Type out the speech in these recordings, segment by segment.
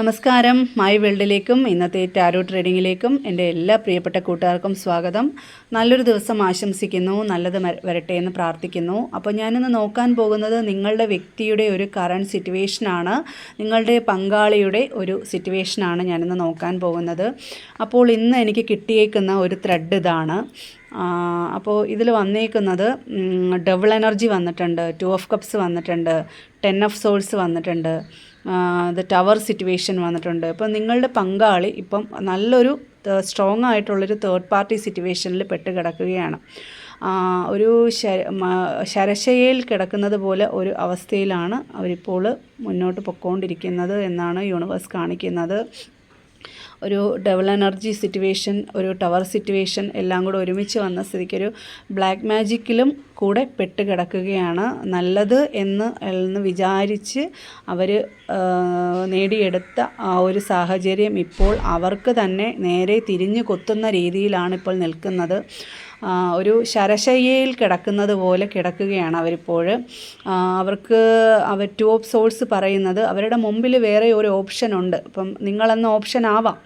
നമസ്കാരം. മൈ വേൾഡിലേക്കും ഇന്നത്തെ ടാരോ ട്രേഡിങ്ങിലേക്കും എന്റെ എല്ലാ പ്രിയപ്പെട്ട കൂട്ടുകാർക്കും സ്വാഗതം. നല്ലൊരു ദിവസം ആശംസിക്കുന്നു. നല്ലത് വരട്ടെ എന്ന് പ്രാർത്ഥിക്കുന്നു. അപ്പോൾ ഞാനിന്ന് നോക്കാൻ പോകുന്നത് നിങ്ങളുടെ വ്യക്തിയുടെ ഒരു കറണ്ട് സിറ്റുവേഷനാണ് നിങ്ങളുടെ പങ്കാളിയുടെ ഒരു സിറ്റുവേഷനാണ് ഞാനിന്ന് നോക്കാൻ പോകുന്നത്. അപ്പോൾ ഇന്ന് എനിക്ക് കിട്ടിയേക്കുന്ന ഒരു ത്രെഡ് ഇതാണ്. അപ്പോൾ ഇതിൽ വന്നേക്കുന്നത് ഡബിൾ എനർജി വന്നിട്ടുണ്ട് ടു ഓഫ് കപ്സ് വന്നിട്ടുണ്ട് ടെൻ ഓഫ് സോൾസ് വന്നിട്ടുണ്ട്. ദ ടവർ സിറ്റുവേഷൻ വന്നിട്ടുണ്ട്. ഇപ്പം നിങ്ങളുടെ പങ്കാളി ഇപ്പം നല്ലൊരു സ്ട്രോങ് ആയിട്ടുള്ളൊരു തേർഡ് പാർട്ടി സിറ്റുവേഷനിൽ പെട്ട് കിടക്കുകയാണ്. ഒരു ശര ശരശയിൽ കിടക്കുന്നത് പോലെ ഒരു അവസ്ഥയിലാണ് അവരിപ്പോൾ മുന്നോട്ട് പൊക്കോണ്ടിരിക്കുന്നത് എന്നാണ് യൂണിവേഴ്സ് കാണിക്കുന്നത്. ഒരു ഡബിൾ എനർജി സിറ്റുവേഷൻ ഒരു ടവർ സിറ്റുവേഷൻ എല്ലാം കൂടെ ഒരുമിച്ച് വന്ന സ്ഥിതിക്കൊരു ബ്ലാക്ക് മാജിക്കിലും കൂടെ പെട്ട് കിടക്കുകയാണ് നല്ലത് എന്ന് എന്ന് വിചാരിച്ച് അവർ നേടിയെടുത്ത ആ ഒരു സാഹചര്യം ഇപ്പോൾ അവർക്ക് തന്നെ നേരെ തിരിഞ്ഞു കൊത്തുന്ന രീതിയിലാണ് ഇപ്പോൾ നിൽക്കുന്നത്. ഒരു ശരശയ്യയിൽ കിടക്കുന്നത് പോലെ കിടക്കുകയാണ് അവരിപ്പോൾ അവർക്ക് അവർ ടു ഓഫ് സോൾസ് പറയുന്നത് അവരുടെ മുമ്പിൽ വേറെ ഒരു ഓപ്ഷൻ ഉണ്ട്. അപ്പം നിങ്ങളെന്ന ഓപ്ഷൻ ആവാം.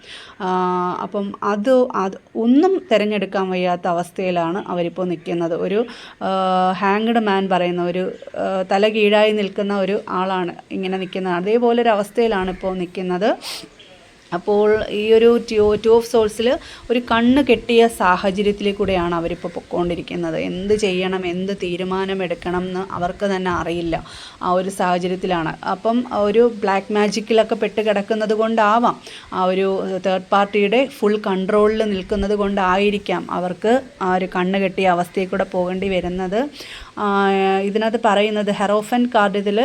അപ്പം അത് അത് ഒന്നും തിരഞ്ഞെടുക്കാൻ വയ്യാത്ത അവസ്ഥയിലാണ് അവരിപ്പോൾ നിൽക്കുന്നത്. ഒരു ഹാങ്ഡ് മാൻ പറയുന്ന ഒരു തല കീഴായി നിൽക്കുന്ന ഒരു ആളാണ് ഇങ്ങനെ നിൽക്കുന്നത്. അതേപോലെ ഒരു അവസ്ഥയിലാണ് ഇപ്പോൾ നിൽക്കുന്നത്. അപ്പോൾ ഈ ഒരു ട്യൂ ടു ഓഫ് സോൾസിൽ ഒരു കണ്ണ് കെട്ടിയ സാഹചര്യത്തിലേക്കൂടെയാണ് അവരിപ്പോൾ പൊക്കോണ്ടിരിക്കുന്നത്. എന്ത് ചെയ്യണം എന്ത് തീരുമാനം എടുക്കണം എന്ന് അവർക്ക് തന്നെ അറിയില്ല. ആ ഒരു സാഹചര്യത്തിലാണ്. അപ്പം ഒരു ബ്ലാക്ക് മാജിക്കിലൊക്കെ പെട്ട് കിടക്കുന്നത് കൊണ്ടാവാം. ആ ഒരു തേർഡ് പാർട്ടിയുടെ ഫുൾ കൺട്രോളിൽ നിൽക്കുന്നത് കൊണ്ടായിരിക്കാം അവർക്ക് ആ ഒരു കണ്ണ് കെട്ടിയ അവസ്ഥയിൽ കൂടെ പോകേണ്ടി വരുന്നത്. ഇതിനകത്ത് പറയുന്നത് ഹെറോഫൻ കാർഡ് ഇതിൽ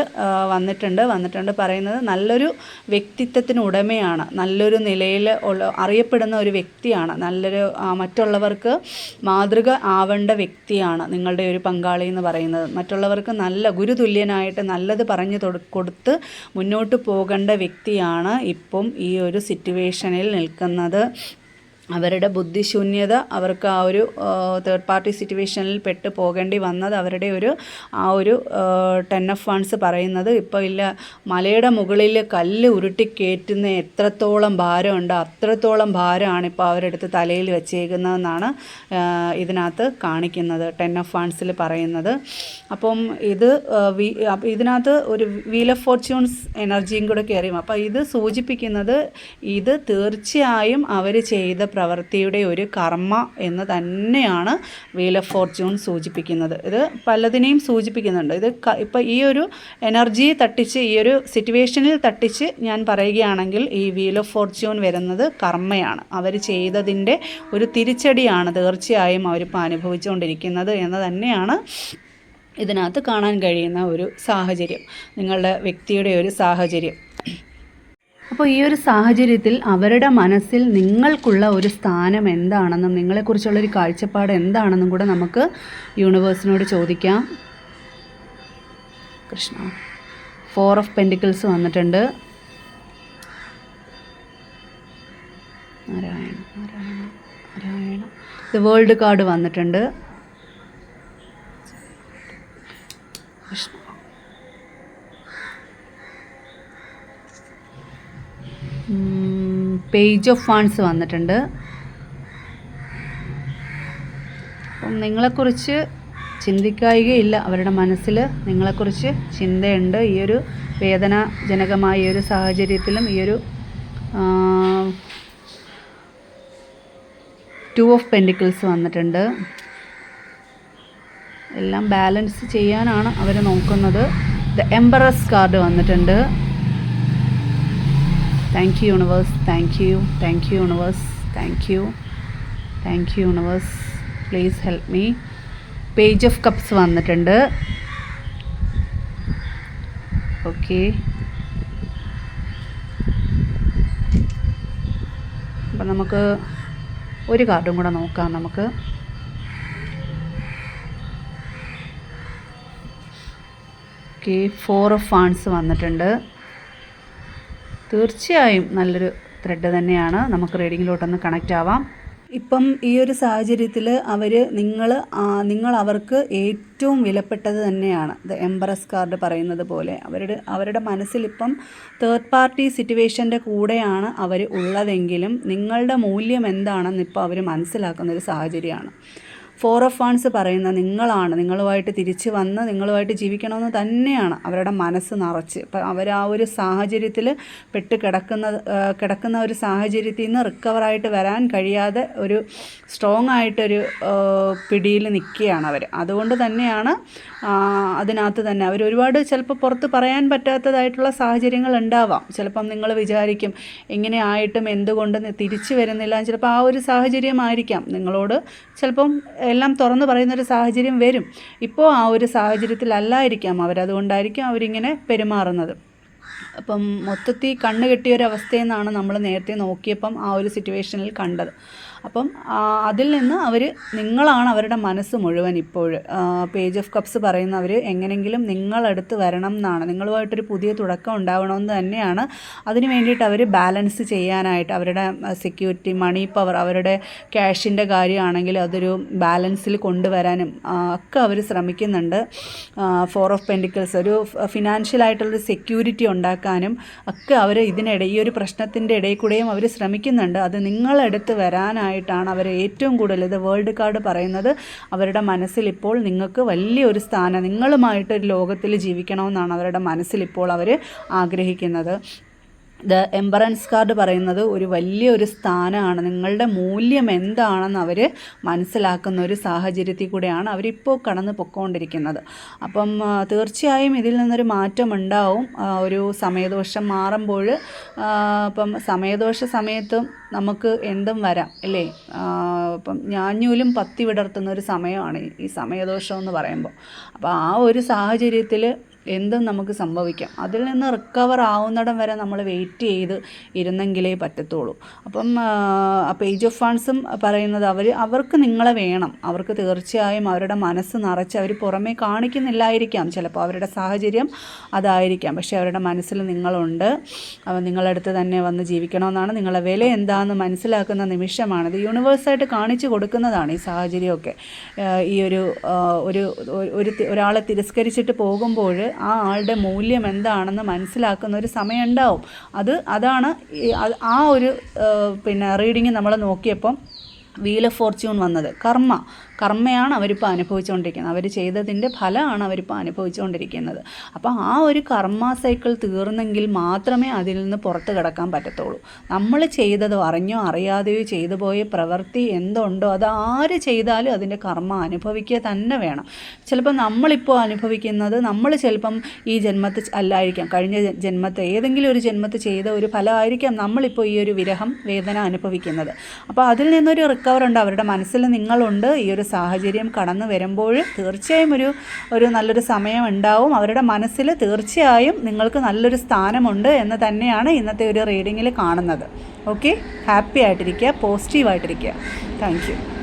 വന്നിട്ടുണ്ട്. വന്നിട്ടുണ്ട് പറയുന്നത് നല്ലൊരു വ്യക്തിത്വത്തിന് ഉടമയാണ്. നല്ലൊരു നിലയിൽ ഉള്ള അറിയപ്പെടുന്ന ഒരു വ്യക്തിയാണ്. നല്ലൊരു മറ്റുള്ളവർക്ക് മാതൃക ആവേണ്ട വ്യക്തിയാണ് നിങ്ങളുടെ ഒരു പങ്കാളി എന്ന് പറയുന്നത്. മറ്റുള്ളവർക്ക് നല്ല ഗുരുതുല്യനായിട്ട് നല്ലത് പറഞ്ഞു കൊടുത്ത് മുന്നോട്ട് പോകേണ്ട വ്യക്തിയാണ് ഇപ്പം ഈ ഒരു സിറ്റുവേഷനിൽ നിൽക്കുന്നത്. അവരുടെ ബുദ്ധിശൂന്യത അവർക്ക് ആ ഒരു തേർഡ് പാർട്ടി സിറ്റുവേഷനിൽ പെട്ട് പോകേണ്ടി വന്നത് അവരുടെ ഒരു ആ ഒരു ടെൻ ഓഫ് ഫണ്ട്സ് പറയുന്നത്. ഇപ്പോൾ ഇല്ല മലയുടെ മുകളിൽ കല്ല് ഉരുട്ടി കയറ്റുന്ന എത്രത്തോളം ഭാരമുണ്ട് അത്രത്തോളം ഭാരമാണ് ഇപ്പോൾ അവരെടുത്ത് തലയിൽ വെച്ചേക്കുന്നതെന്നാണ് ഇതിനകത്ത് കാണിക്കുന്നത് ടെൻ ഓഫ് ഫണ്ട്സിൽ പറയുന്നത്. അപ്പം ഇത് ഇതിനകത്ത് ഒരു വീൽ ഓഫ് ഫോർച്യൂൺസ് എനർജിയും കൂടെ കയറിയും അപ്പോൾ ഇത് സൂചിപ്പിക്കുന്നത് ഇത് തീർച്ചയായും അവർ ചെയ്ത പ്രവൃത്തിയുടെ ഒരു കർമ്മ എന്ന് തന്നെയാണ് വീൽ ഓഫ് ഫോർച്യൂൺ സൂചിപ്പിക്കുന്നത്. ഇത് പലതിനെയും സൂചിപ്പിക്കുന്നുണ്ട്. ഇത് ഇപ്പം ഈ ഒരു എനർജിയെ തട്ടിച്ച് ഈ ഒരു സിറ്റുവേഷനിൽ തട്ടിച്ച് ഞാൻ പറയുകയാണെങ്കിൽ ഈ വീൽ ഓഫ് ഫോർച്യൂൺ വരുന്നത് കർമ്മയാണ്. അവർ ചെയ്തതിന്റെ ഒരു തിരിച്ചടിയാണ് തീർച്ചയായും അവരിപ്പോൾ അനുഭവിച്ചുകൊണ്ടിരിക്കുന്നത് എന്ന് തന്നെയാണ് ഇതിനകത്ത് കാണാൻ കഴിയുന്ന ഒരു സാഹചര്യം. നിങ്ങളുടെ വ്യക്തിയുടെ ഒരു സാഹചര്യം. അപ്പോൾ ഈ ഒരു സാഹചര്യത്തിൽ അവരുടെ മനസ്സിൽ നിങ്ങൾക്കുള്ള ഒരു സ്ഥാനം എന്താണെന്നും നിങ്ങളെക്കുറിച്ചുള്ള ഒരു കാഴ്ചപ്പാട് എന്താണെന്നും കൂടെ നമുക്ക് യൂണിവേഴ്സിനോട് ചോദിക്കാം. കൃഷ്ണ. ഫോർ ഓഫ് പെന്റിക്കിൾസ് വന്നിട്ടുണ്ട്. ദ വേൾഡ് കാർഡ് വന്നിട്ടുണ്ട്. കൃഷ്ണ. പേജ് ഓഫ് ഫാൺസ് വന്നിട്ടുണ്ട്. അപ്പം നിങ്ങളെക്കുറിച്ച് ചിന്തിക്കായികയില്ല. അവരുടെ മനസ്സിൽ നിങ്ങളെക്കുറിച്ച് ചിന്തയുണ്ട്. ഈ ഒരു വേദനാജനകമായ ഈ ഒരു സാഹചര്യത്തിലും ഈ ഒരു ടു ഓഫ് പെന്റിക്കിൾസ് വന്നിട്ടുണ്ട്. എല്ലാം ബാലൻസ് ചെയ്യാനാണ് അവർ നോക്കുന്നത്. ദ എംബറസ് കാർഡ് വന്നിട്ടുണ്ട്. Thank you universe thank you thank you universe thank you thank you universe please help me page of cups വന്നിട്ടുണ്ട്. ഓക്കെ അപ്പം നമുക്ക് ഒരു കാർഡും കൂടെ നോക്കാം നമുക്ക്. ഓക്കെ ഫോർ ഓഫ് ഫാൺസ് വന്നിട്ടുണ്ട്. തീർച്ചയായും നല്ലൊരു ത്രെഡ് തന്നെയാണ്. നമുക്ക് റീഡിങ്ങിലോട്ടൊന്ന് കണക്റ്റ് ആവാം. ഇപ്പം ഈ ഒരു സാഹചര്യത്തിൽ അവർ നിങ്ങൾ നിങ്ങൾ അവർക്ക് ഏറ്റവും വിലപ്പെട്ടത് തന്നെയാണ്. ദ എംബറസ് കാർഡ് പറയുന്നത് പോലെ. അവരുടെ അവരുടെ മനസ്സിലിപ്പം തേർഡ് പാർട്ടി സിറ്റുവേഷന്റെ കൂടെയാണ് അവർ ഉള്ളതെങ്കിലും നിങ്ങളുടെ മൂല്യം എന്താണെന്ന് ഇപ്പോൾ അവർ മനസ്സിലാക്കുന്ന ഒരു സാഹചര്യമാണ്. ഫോർ ഓഫ് വാൺസ് പറയുന്ന നിങ്ങളാണ്. നിങ്ങളുമായിട്ട് തിരിച്ച് വന്ന് നിങ്ങളുമായിട്ട് ജീവിക്കണമെന്ന് തന്നെയാണ് അവരുടെ മനസ്സ് നിറച്ച്. അപ്പം അവർ ആ ഒരു സാഹചര്യത്തിൽ പെട്ട് കിടക്കുന്ന കിടക്കുന്ന ഒരു സാഹചര്യത്തിൽ നിന്ന് റിക്കവറായിട്ട് വരാൻ കഴിയാതെ ഒരു സ്ട്രോങ് ആയിട്ടൊരു പിടിയിൽ നിൽക്കുകയാണ് അവർ. അതുകൊണ്ട് തന്നെയാണ് അതിനകത്ത് തന്നെ അവർ ഒരുപാട് ചിലപ്പോൾ പുറത്ത് പറയാൻ പറ്റാത്തതായിട്ടുള്ള സാഹചര്യങ്ങൾ ഉണ്ടാവാം. ചിലപ്പം നിങ്ങൾ വിചാരിക്കും ഇങ്ങനെ ആയിട്ടും എന്തുകൊണ്ട് തിരിച്ചു വരുന്നില്ല. ചിലപ്പോൾ ആ ഒരു സാഹചര്യമായിരിക്കാം നിങ്ങളോട് ചിലപ്പം എല്ലാം തുറന്നു പറയുന്നൊരു സാഹചര്യം വരും. ഇപ്പോൾ ആ ഒരു സാഹചര്യത്തിലല്ലായിരിക്കാം അവരതുകൊണ്ടായിരിക്കും അവരിങ്ങനെ പെരുമാറുന്നത്. അപ്പം മൊത്തത്തിൽ കണ്ണ് ഒരു നമ്മൾ നേരത്തെ നോക്കിയപ്പം ആ ഒരു സിറ്റുവേഷനിൽ കണ്ടത്. അപ്പം അതിൽ നിന്ന് അവർ നിങ്ങളാണ് അവരുടെ മനസ്സ് മുഴുവൻ ഇപ്പോൾ. പേജ് ഓഫ് കപ്സ് പറയുന്ന പറയുന്നവർ എങ്ങനെങ്കിലും നിങ്ങളടുത്ത് വരണം എന്നാണ്. നിങ്ങളുമായിട്ടൊരു പുതിയ തുടക്കം ഉണ്ടാവണമെന്ന് തന്നെയാണ്. അതിന് വേണ്ടിയിട്ട് അവർ ബാലൻസ് ചെയ്യാനായിട്ട് അവരുടെ സെക്യൂരിറ്റി മണി പവർ അവരുടെ ക്യാഷിന്റെ കാര്യമാണെങ്കിൽ അതൊരു ബാലൻസിൽ കൊണ്ടുവരാനും ഒക്കെ അവർ ശ്രമിക്കുന്നുണ്ട്. ഫോർ ഓഫ് പെൻഡിക്കിൾസ് ഒരു ഫിനാൻഷ്യൽ ആയിട്ടുള്ളൊരു സെക്യൂരിറ്റി ഉണ്ടാക്കാനും ഒക്കെ അവർ ഇതിനിടെ ഈ ഒരു പ്രശ്നത്തിന്റെ ഇടയിൽ കൂടെയും അവർ ശ്രമിക്കുന്നുണ്ട്. അത് നിങ്ങളെടുത്ത് വരാനായിട്ടാണ് അവർ ഏറ്റവും കൂടുതൽ ഇത് വേൾഡ് കാർഡ് പറയുന്നത്. അവരുടെ മനസ്സിൽ ഇപ്പോൾ നിങ്ങൾക്ക് വലിയൊരു സ്ഥാനം നിങ്ങളുമായിട്ടൊരു ലോകത്തിൽ ജീവിക്കണമെന്നാണ് അവരുടെ മനസ്സിൽ ഇപ്പോൾ അവർ ആഗ്രഹിക്കുന്നത്. ദ എംബറൻസ് കാർഡ് പറയുന്നത് ഒരു വലിയൊരു സ്ഥാനമാണ്. നിങ്ങളുടെ മൂല്യം എന്താണെന്ന് അവർ മനസ്സിലാക്കുന്ന ഒരു സാഹചര്യത്തിൽ കൂടെയാണ് അവരിപ്പോൾ കടന്നു പൊക്കോണ്ടിരിക്കുന്നത്. അപ്പം തീർച്ചയായും ഇതിൽ നിന്നൊരു മാറ്റം ഉണ്ടാവും. ഒരു സമയദോഷം മാറുമ്പോൾ അപ്പം സമയദോഷ സമയത്തും നമുക്ക് എന്തും വരാം അല്ലേ? അപ്പം ഞാഞ്ഞൂലും പത്തി വിടർത്തുന്ന ഒരു സമയമാണ് ഈ സമയദോഷം എന്ന് പറയുമ്പോൾ. അപ്പോൾ ആ ഒരു സാഹചര്യത്തിൽ എന്തും നമുക്ക് സംഭവിക്കാം. അതിൽ നിന്ന് റിക്കവർ ആവുന്നിടം വരെ നമ്മൾ വെയിറ്റ് ചെയ്ത് ഇരുന്നെങ്കിലേ പറ്റത്തുള്ളൂ. അപ്പം പേജ് ഓഫ് ഫണ്ട്സും പറയുന്നത് അവർ അവർക്ക് നിങ്ങളെ വേണം. അവർക്ക് തീർച്ചയായും അവരുടെ മനസ്സ് നിറച്ച് അവർ പുറമേ കാണിക്കുന്നില്ലായിരിക്കാം. ചിലപ്പോൾ അവരുടെ സാഹചര്യം അതായിരിക്കാം. പക്ഷേ അവരുടെ മനസ്സിൽ നിങ്ങളുണ്ട്. അവ നിങ്ങളടുത്ത് തന്നെ വന്ന് ജീവിക്കണമെന്നാണ്. നിങ്ങളെ വില എന്താണെന്ന് മനസ്സിലാക്കുന്ന നിമിഷമാണ്. ഇത് യൂണിവേഴ്സായിട്ട് കാണിച്ചു കൊടുക്കുന്നതാണ് ഈ സാഹചര്യമൊക്കെ. ഈ ഒരു- ഒരു ഒരാളെ തിരസ്കരിച്ചിട്ട് പോകുമ്പോൾ ആ ആളുടെ മൂല്യം എന്താണെന്ന് മനസ്സിലാക്കുന്ന ഒരു സമയം ഉണ്ടാവും അത് അതാണ് ആ ഒരു പിന്നെ റീഡിങ് നമ്മൾ നോക്കിയപ്പം വീൽ ഓഫ് ഫോർച്യൂൺ വന്നത്. കർമ്മ. കർമ്മയാണ് അവരിപ്പോൾ അനുഭവിച്ചുകൊണ്ടിരിക്കുന്നത് അവർ ചെയ്തതിന്റെ ഫലമാണ് അവരിപ്പോൾ അനുഭവിച്ചുകൊണ്ടിരിക്കുന്നത് അപ്പോൾ ആ ഒരു കർമ്മ സൈക്കിൾ തീർന്നെങ്കിൽ മാത്രമേ അതിൽ നിന്ന് പുറത്ത് കിടക്കാൻ പറ്റത്തുള്ളൂ. നമ്മൾ ചെയ്തതോ അറിഞ്ഞോ അറിയാതെയോ ചെയ്തു പോയ പ്രവൃത്തി എന്തുണ്ടോ അത് ആര് ചെയ്താലും അതിന്റെ കർമ്മ അനുഭവിക്കുക തന്നെ വേണം. ചിലപ്പോൾ നമ്മളിപ്പോൾ അനുഭവിക്കുന്നത് നമ്മൾ ചിലപ്പം ഈ ജന്മത്ത് അല്ലായിരിക്കാം. കഴിഞ്ഞ ജന്മത്തെ ഏതെങ്കിലും ഒരു ജന്മത്ത് ചെയ്ത ഒരു ഫലമായിരിക്കാം നമ്മളിപ്പോൾ ഈ ഒരു വിരഹം വേദന അനുഭവിക്കുന്നത്. അപ്പോൾ അതിൽ നിന്നൊരു റിക്കവർ ഉണ്ട് അവരുടെ മനസ്സിൽ നിങ്ങളുണ്ട്. ഈ ഒരു സാഹചര്യം കടന്നു വരുമ്പോൾ തീർച്ചയായും ഒരു ഒരു നല്ലൊരു സമയം ഉണ്ടാവും. അവരുടെ മനസ്സിൽ തീർച്ചയായും നിങ്ങൾക്ക് നല്ലൊരു സ്ഥാനമുണ്ട് എന്ന് തന്നെയാണ് ഇന്നത്തെ ഒരു റീഡിങ്ങിൽ കാണുന്നത്. ഓക്കെ ഹാപ്പി ആയിട്ടിരിക്കുക പോസിറ്റീവായിട്ടിരിക്കുക താങ്ക് യു